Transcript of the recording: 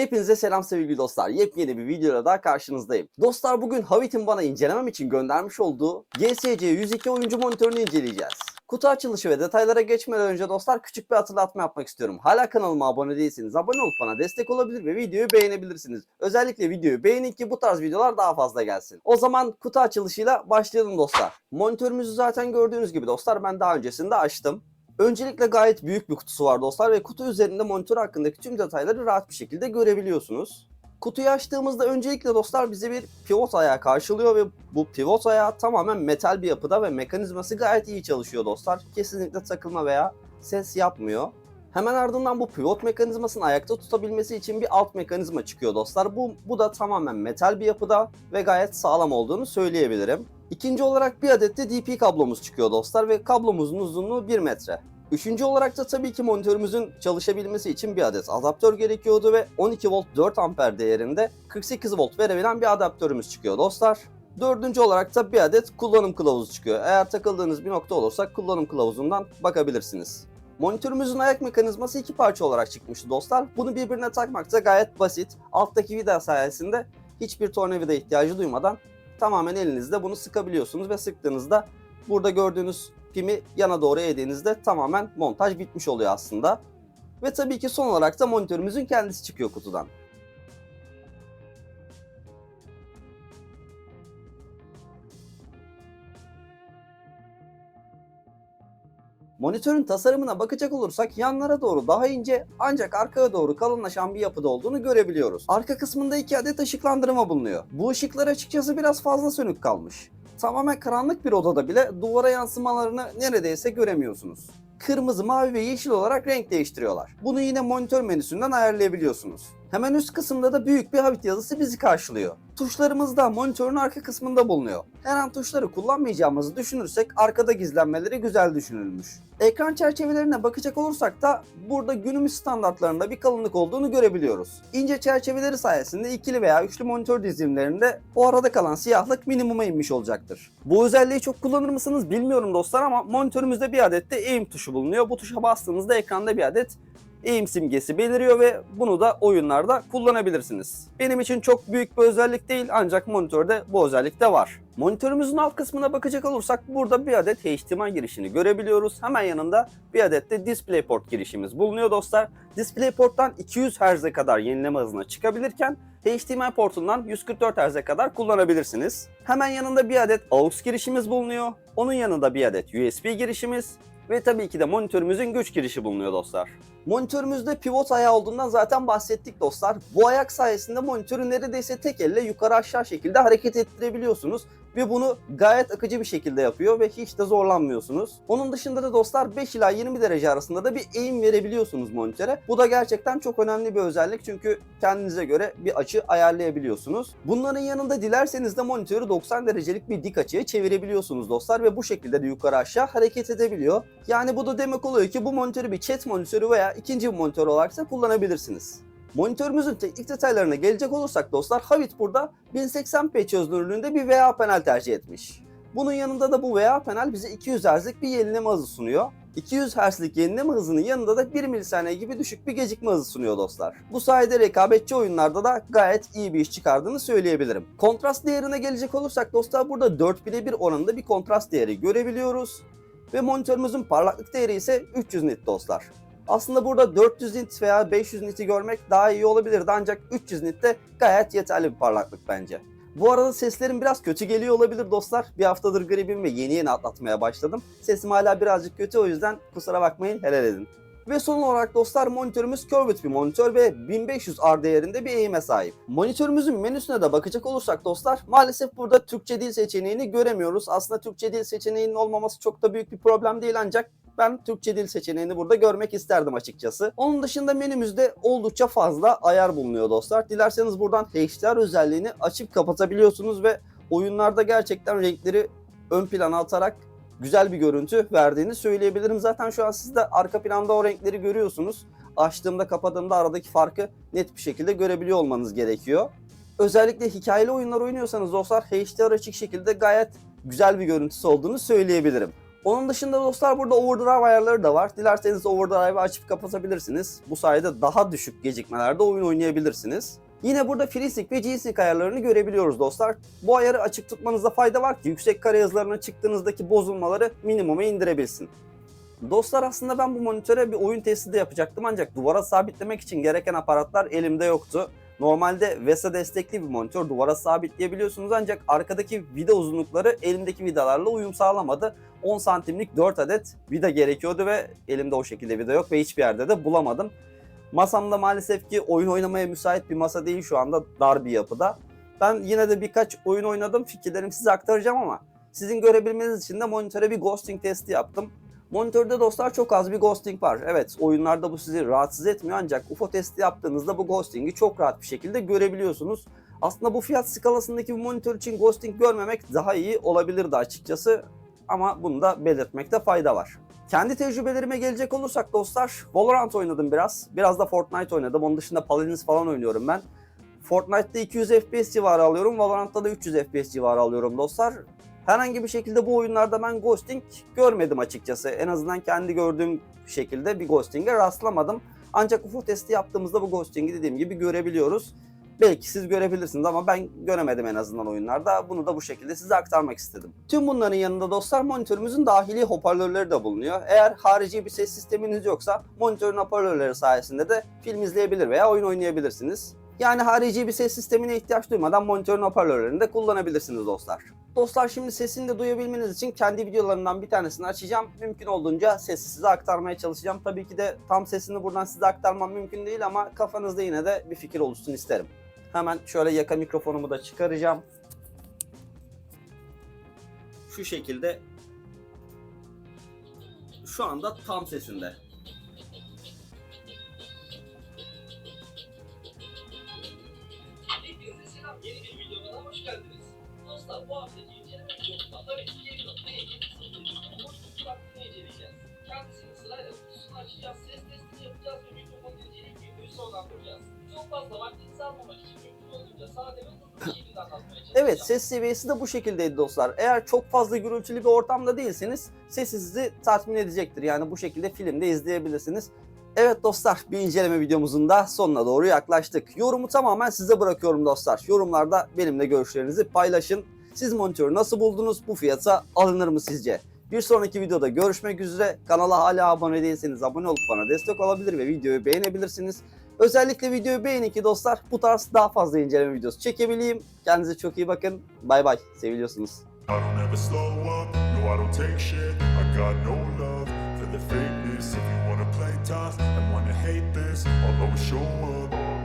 Hepinize selam sevgili dostlar. Yepyeni bir videoda daha karşınızdayım. Dostlar bugün Havit'in bana incelemem için göndermiş olduğu GSC 102 oyuncu monitörünü inceleyeceğiz. Kutu açılışı ve detaylara geçmeden önce dostlar küçük bir hatırlatma yapmak istiyorum. Hala kanalıma abone değilseniz abone olup bana destek olabilir ve videoyu beğenebilirsiniz. Özellikle videoyu beğenin ki bu tarz videolar daha fazla gelsin. O zaman kutu açılışıyla başlayalım dostlar. Monitörümüzü zaten gördüğünüz gibi dostlar ben daha öncesinde açtım. Öncelikle gayet büyük bir kutusu var dostlar ve kutu üzerinde monitör hakkındaki tüm detayları rahat bir şekilde görebiliyorsunuz. Kutuyu açtığımızda öncelikle dostlar bize bir pivot ayağı karşılıyor ve bu pivot ayağı tamamen metal bir yapıda ve mekanizması gayet iyi çalışıyor dostlar. Kesinlikle takılma veya ses yapmıyor. Hemen ardından bu pivot mekanizmasını ayakta tutabilmesi için bir alt mekanizma çıkıyor dostlar. Bu, bu da tamamen metal bir yapıda ve gayet sağlam olduğunu söyleyebilirim. İkinci olarak bir adet de DP kablomuz çıkıyor dostlar ve kablomuzun uzunluğu 1 metre. Üçüncü olarak da tabii ki monitörümüzün çalışabilmesi için bir adet adaptör gerekiyordu ve 12 volt 4 amper değerinde 48 volt verebilen bir adaptörümüz çıkıyor dostlar. Dördüncü olarak da bir adet kullanım kılavuzu çıkıyor. Eğer takıldığınız bir nokta olursa kullanım kılavuzundan bakabilirsiniz. Monitörümüzün ayak mekanizması iki parça olarak çıkmıştı dostlar. Bunu birbirine takmak da gayet basit. Alttaki vida sayesinde hiçbir tornavida ihtiyacı duymadan tamamen elinizde bunu sıkabiliyorsunuz ve sıktığınızda burada gördüğünüz pimi yana doğru eğdiğinizde tamamen montaj bitmiş oluyor aslında. Ve tabii ki son olarak da monitörümüzün kendisi çıkıyor kutudan. Monitörün tasarımına bakacak olursak yanlara doğru daha ince ancak arkaya doğru kalınlaşan bir yapıda olduğunu görebiliyoruz. Arka kısmında iki adet ışıklandırma bulunuyor. Bu ışıklar açıkçası biraz fazla sönük kalmış. Tamamen karanlık bir odada bile duvara yansımalarını neredeyse göremiyorsunuz. Kırmızı, mavi ve yeşil olarak renk değiştiriyorlar. Bunu yine monitör menüsünden ayarlayabiliyorsunuz. Hemen üst kısımda da büyük bir Havit yazısı bizi karşılıyor. Tuşlarımız da monitörün arka kısmında bulunuyor. Her an tuşları kullanmayacağımızı düşünürsek arkada gizlenmeleri güzel düşünülmüş. Ekran çerçevelerine bakacak olursak da burada günümüz standartlarında bir kalınlık olduğunu görebiliyoruz. İnce çerçeveleri sayesinde ikili veya üçlü monitör dizilimlerinde o arada kalan siyahlık minimuma inmiş olacaktır. Bu özelliği çok kullanır mısınız bilmiyorum dostlar ama monitörümüzde bir adet de aim tuşu bulunuyor. Bu tuşa bastığınızda ekranda bir adet aim simgesi beliriyor ve bunu da oyunlarda kullanabilirsiniz. Benim için çok büyük bir özellik değil ancak monitörde bu özellik de var. Monitörümüzün alt kısmına bakacak olursak burada bir adet HDMI girişini görebiliyoruz. Hemen yanında bir adet de DisplayPort girişimiz bulunuyor dostlar. DisplayPort'tan 200 Hz'e kadar yenileme hızına çıkabilirken HDMI portundan 144 Hz'e kadar kullanabilirsiniz. Hemen yanında bir adet AUX girişimiz bulunuyor. Onun yanında bir adet USB girişimiz ve tabii ki de monitörümüzün güç girişi bulunuyor dostlar. Monitörümüzde pivot ayağı olduğundan zaten bahsettik dostlar. Bu ayak sayesinde monitörü neredeyse tek elle yukarı aşağı şekilde hareket ettirebiliyorsunuz ve bunu gayet akıcı bir şekilde yapıyor ve hiç de zorlanmıyorsunuz. Onun dışında da dostlar 5 ila 20 derece arasında da bir eğim verebiliyorsunuz monitöre. Bu da gerçekten çok önemli bir özellik çünkü kendinize göre bir açı ayarlayabiliyorsunuz. Bunların yanında dilerseniz de monitörü 90 derecelik bir dik açıya çevirebiliyorsunuz dostlar ve bu şekilde de yukarı aşağı hareket edebiliyor. Yani bu da demek oluyor ki bu monitörü bir chat monitörü veya ikinci bir monitör olarak da kullanabilirsiniz. Monitörümüzün teknik detaylarına gelecek olursak dostlar Havit burada 1080p çözünürlüğünde bir VA panel tercih etmiş. Bunun yanında da bu VA panel bize 200 Hz'lik bir yenileme hızı sunuyor. 200 Hz'lik yenileme hızının yanında da 1 milisaniye gibi düşük bir gecikme hızı sunuyor dostlar. Bu sayede rekabetçi oyunlarda da gayet iyi bir iş çıkardığını söyleyebilirim. Kontrast değerine gelecek olursak dostlar burada 4000'e 1 oranında bir kontrast değeri görebiliyoruz. Ve monitörümüzün parlaklık değeri ise 300 nit dostlar. Aslında burada 400 nit veya 500 nit'i görmek daha iyi olabilirdi ancak 300 nit de gayet yeterli bir parlaklık bence. Bu arada seslerim biraz kötü geliyor olabilir dostlar. Bir haftadır gribim ve yeni yeni atlatmaya başladım. Sesim hala birazcık kötü o yüzden kusura bakmayın helal edin. Ve son olarak dostlar monitörümüz curved bir monitör ve 1500 R değerinde bir eğime sahip. Monitörümüzün menüsüne de bakacak olursak dostlar maalesef burada Türkçe dil seçeneğini göremiyoruz. Aslında Türkçe dil seçeneğinin olmaması çok da büyük bir problem değil ancak ben Türkçe dil seçeneğini burada görmek isterdim açıkçası. Onun dışında menümüzde oldukça fazla ayar bulunuyor dostlar. Dilerseniz buradan HDR özelliğini açıp kapatabiliyorsunuz ve oyunlarda gerçekten renkleri ön plana atarak güzel bir görüntü verdiğini söyleyebilirim. Zaten şu an siz de arka planda o renkleri görüyorsunuz. Açtığımda kapadığımda aradaki farkı net bir şekilde görebiliyor olmanız gerekiyor. Özellikle hikayeli oyunlar oynuyorsanız dostlar HDR açık şekilde gayet güzel bir görüntüsü olduğunu söyleyebilirim. Onun dışında dostlar burada overdrive ayarları da var. Dilerseniz overdrive'ı açıp kapatabilirsiniz. Bu sayede daha düşük gecikmelerde oyun oynayabilirsiniz. Yine burada FreeSync ve G-Sync ayarlarını görebiliyoruz dostlar. Bu ayarı açık tutmanızda fayda var ki yüksek kare hızlarına çıktığınızdaki bozulmaları minimuma indirebilsin. Dostlar aslında ben bu monitöre bir oyun testi de yapacaktım ancak duvara sabitlemek için gereken aparatlar elimde yoktu. Normalde VESA destekli bir monitör duvara sabitleyebiliyorsunuz ancak arkadaki vida uzunlukları elimdeki vidalarla uyum sağlamadı. 10 santimlik 4 adet vida gerekiyordu ve elimde o şekilde vida yok ve hiçbir yerde de bulamadım. Masamda maalesef ki oyun oynamaya müsait bir masa değil şu anda dar bir yapıda. Ben yine de birkaç oyun oynadım fikirlerimi size aktaracağım ama sizin görebilmeniz için de monitöre bir ghosting testi yaptım. Monitörde dostlar çok az bir ghosting var. Evet oyunlarda bu sizi rahatsız etmiyor ancak UFO testi yaptığınızda bu ghosting'i çok rahat bir şekilde görebiliyorsunuz. Aslında bu fiyat skalasındaki bir monitör için ghosting görmemek daha iyi olabilirdi açıkçası. Ama bunu da belirtmekte fayda var. Kendi tecrübelerime gelecek olursak dostlar Valorant oynadım biraz. Biraz da Fortnite oynadım. Onun dışında Paladins falan oynuyorum ben. Fortnite'da 200 FPS civarı alıyorum. Valorant'ta da 300 FPS civarı alıyorum dostlar. Herhangi bir şekilde bu oyunlarda ben ghosting görmedim açıkçası. En azından kendi gördüğüm şekilde bir ghosting'e rastlamadım. Ancak UFO testi yaptığımızda bu ghosting'i dediğim gibi görebiliyoruz. Belki siz görebilirsiniz ama ben göremedim en azından oyunlarda. Bunu da bu şekilde size aktarmak istedim. Tüm bunların yanında dostlar monitörümüzün dahili hoparlörleri de bulunuyor. Eğer harici bir ses sisteminiz yoksa monitörün hoparlörleri sayesinde de film izleyebilir veya oyun oynayabilirsiniz. Yani harici bir ses sistemine ihtiyaç duymadan monitörün hoparlörlerini de kullanabilirsiniz dostlar. Dostlar şimdi sesini de duyabilmeniz için kendi videolarımdan bir tanesini açacağım. Mümkün olduğunca sesi size aktarmaya çalışacağım. Tabii ki de tam sesini buradan size aktarmam mümkün değil ama kafanızda yine de bir fikir oluşsun isterim. Hemen şöyle yaka mikrofonumu da çıkaracağım. Şu şekilde şu anda tam sesinde. Evet ses seviyesi de bu şekildeydi dostlar. Eğer çok fazla gürültülü bir ortamda değilseniz sizi tatmin edecektir. Yani bu şekilde filmde izleyebilirsiniz. Evet dostlar bir inceleme videomuzun da sonuna doğru yaklaştık. Yorumu tamamen size bırakıyorum dostlar. Yorumlarda benimle görüşlerinizi paylaşın. Siz monitörü nasıl buldunuz? Bu fiyata alınır mı sizce? Bir sonraki videoda görüşmek üzere. Kanala hala abone değilseniz abone olup bana destek olabilir ve videoyu beğenebilirsiniz. Özellikle videoyu beğenin ki dostlar bu tarz daha fazla inceleme videosu çekebileyim. Kendinize çok iyi bakın. Bay bay. Seviliyorsunuz. If you wanna play tough and wanna hate this I'll always show up